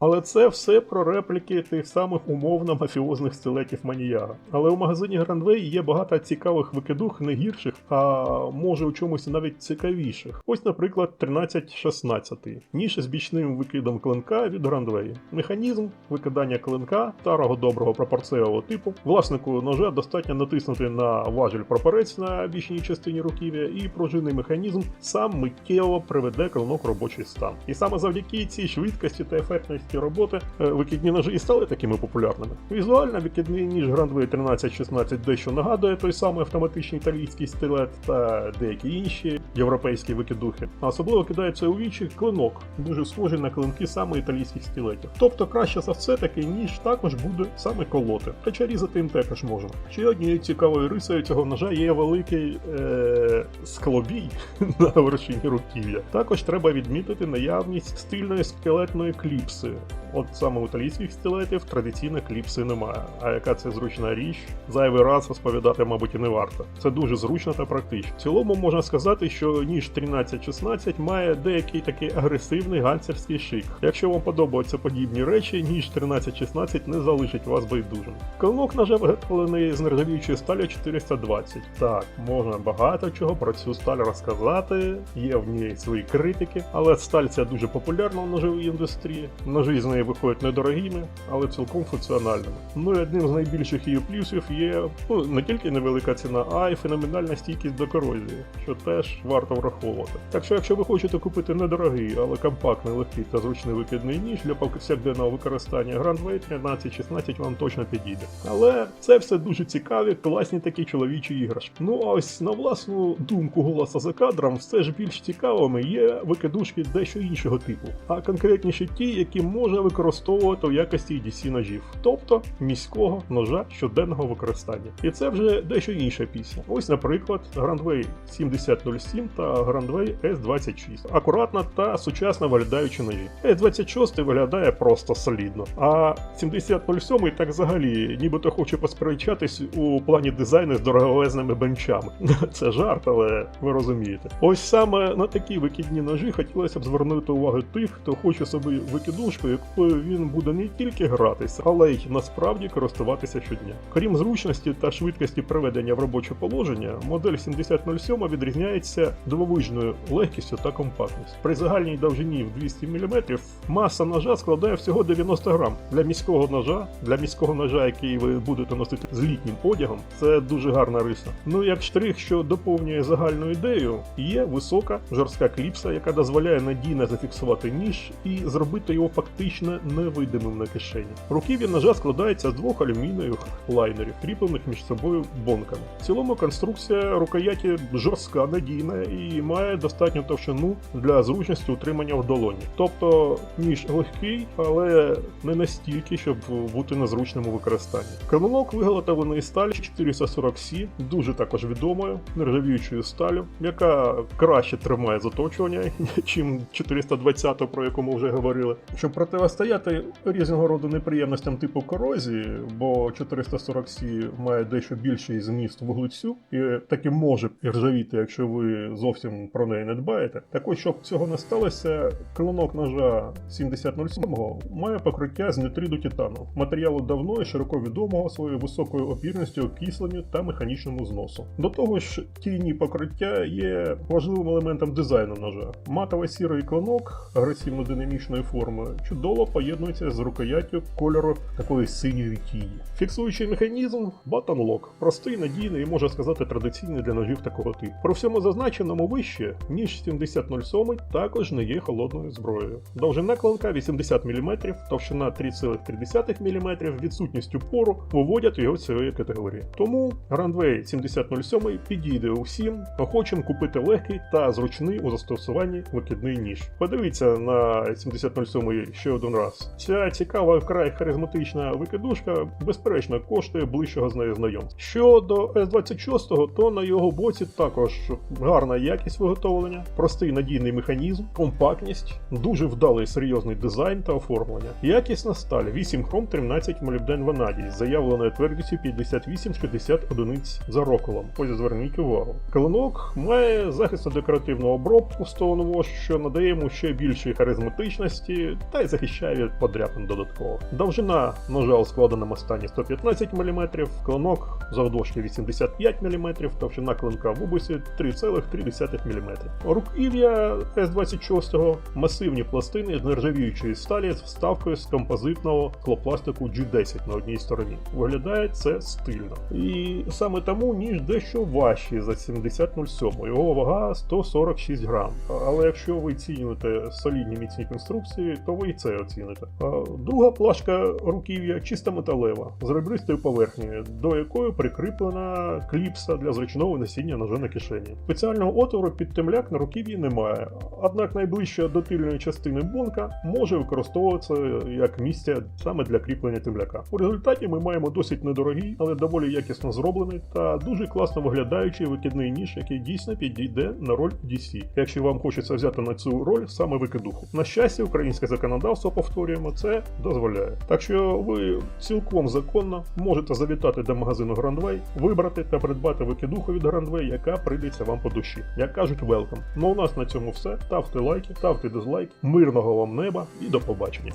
Але це все про репліки тих самих умовно мафіозних стилетів Маніяга. Але у магазині Grandway є багато цікавих викидух, не гірших, а може у чомусь навіть цікавіших. Ось, наприклад, 1316 ніж з бічним викидом клинка від Grandway. Механізм викидання клинка старого доброго пропорційного типу. Власнику ножа достатньо натиснути на важіль прапорець на бічній частині руків'я, і пружинний механізм сам миттєво приведе клинок в робочий стан. І саме завдяки цій швидкості та ефектності роботи е, викидні ножі і стали такими популярними. Візуально викидний ніж Grandway 1316 дещо нагадує той самий автоматичний італійський стилет та деякі інші європейські викидухи. А особливо кидається у вічі клинок, дуже схожий на клинки саме італійських стилетів. Тобто краще за все такий ніж також буде саме колоти, хоча різати їм також можна. Ще однією цікавою рисою цього ножа є великий е- склобій на вершині руків'я. Також треба відмітити наявність стильної скелетної кліпси. От саме у італійських стилетів традиційно кліпси немає. А яка це зручна річ, зайвий раз розповідати, мабуть, і не варто. Це дуже зручно та практично. В цілому можна сказати, що ніж 1316 має деякий такий агресивний ганцерський шик. Якщо вам подобаються подібні речі, ніж 1316 не залишить вас байдужим. Клинок ножа виготовлений з нержавіючої сталі 420. Так, можна багато чого про цю сталь розказати, є в ній свої критики, але сталь ця дуже популярна в ножовій індустрії. Ножі з неї виходять недорогими, але цілком функціональними. Ну і одним з найбільших її плюсів є ну, не тільки невелика ціна, а й феноменальна стійкість до корозії, що теж варто враховувати. Так що, якщо ви хочете купити недорогий, але компактний, легкий та зручний викидний ніж для повсякденного використання Grand Way 1316 вам точно підійде. Але це все дуже цікаві, класні такі чоловічі іграшки. Ну а ось на власну думку голоса за кадром, все ж більш цікавими є викидушки дещо іншого типу, а конкретніше ті, які можна використовувати в якості DC ножів, тобто міського ножа щоденного використання. І це вже дещо інша пісня. Ось, наприклад, Grandway 7007 та Grandway S26. Акуратно та сучасно виглядаючі ножі. S26 виглядає просто солідно, а 7007 так взагалі нібито хоче посперечатись у плані дизайну з дороговезними бенчами. Це жарт, але ви розумієте. Ось саме на такі викидні ножі хотілося б звернути увагу тих, хто хоче собі викидушку, якою він буде не тільки гратися, але й насправді користуватися щодня. Крім зручності та швидкості приведення в робоче положення, модель 7007 відрізняється дивовижною легкістю та компактністю. При загальній довжині в 200 мм маса ножа складає всього 90 грам. Для міського ножа, для міського ножа, який ви будете носити з літнім одягом, це дуже гарна риса. Ну як штрих, що доповнює загальну ідею, є висока жорстка кліпса, яка дозволяє надійно зафіксувати ніж і зробити його фактично невидимим на кишені. Руків'я ножа складається з двох алюмінієвих лайнерів, кріплених між собою бонками. В цілому конструкція рукояті жорстка, надійна і має достатню товщину для зручності утримання в долоні. Тобто ніж легкий, але не настільки, щоб бути незручним у використанні. Камелок виготовлений із сталі 440C, дуже також відомою нержавіючою сталю, яка краще тримає заточування, чим 420, про яку ми вже говорили. Щоб противостояти різного роду неприємностям типу корозії, бо 440C має дещо більший зміст вуглецю, і таки може ржавіти, якщо ви зовсім про неї не дбаєте. Так ось, щоб цього не сталося, клинок ножа 7007 має покриття з нитриду титану, матеріалу давно і широко відомого своєю високою опірністю, окисленню та механічному зносу. До того ж, тіні покриття є важливим елементом дизайну ножа. Матово сірий клинок агресивно-динамічної форми чудово поєднується з рукояттю кольору такої синьої тіні. Фіксуючий механізм Button Lock. простий, надійний і можна сказати традиційний для ножів такого типу. Про всьому зазначеному вище, ніж 7007 також не є холодною зброєю. Довжина клинка 80 мм, товщина 3,3 мм, відсутність упору виводять його з цієї категорії. Тому Grandway 7007 підійде усім, охочим купити легкий та зручний у застосуванні викидний ніж. Подивіться на 7007 ще один раз. Ця цікава вкрай харизматична викидушка, безперечно, коштує ближчого з нею знайомства. Щодо S26, то на його боці також гарна якість виготовлення, простий надійний механізм, компактність, дуже вдалий серйозний дизайн та оформлення. Якісна сталь 8 хром 13 молібден ванадій заявленою твердістю 58-60 одиниць за роколом. Ось зверніть увагу. Клинок має захисно декоративну обробку Stonewash, що надає йому ще більшої харизматичності та й захищає від подряпин додатково. Довжина ножа у складеному стані 115 мм, клинок завдовжки 85 мм, товщина клинка в обусі 3,3 мм. Руків'я С-26 масивні пластини з нержавіючої сталі з вставкою з композитного склопластику G10 на одній стороні. Виглядає це стильно. І саме тому ніж дещо важчий за 7007. Його вага 146 грам. Але якщо ви цінуєте солідні міцні конструкції, то ви це оціните. А Друга плашка руків'я чисто металева з ребристою поверхнею, до якої прикріплена кліпса для зручного носіння ножа на кишені. Спеціального отвору під темляк на руків'ї немає, однак найближча до тильної частини бонка може використовуватися як місце саме для кріплення темляка. У результаті ми маємо досить недорогий, але доволі якісно зроблений та дуже класно виглядаючий викидний ніж, який дійсно підійде на роль DC, якщо вам хочеться взяти на цю роль саме викидуху. На щастя, українське законодавство повторюємо це дозволяє. Так що ви цілком законно можете завітати до магазину Грандвей, вибрати та придбати викидуху від Грандвей, яка прийдеться вам по душі. Як кажуть, welcome. Ну у нас на цьому все. Ставте лайки, ставте дизлайки, мирного вам неба і до побачення.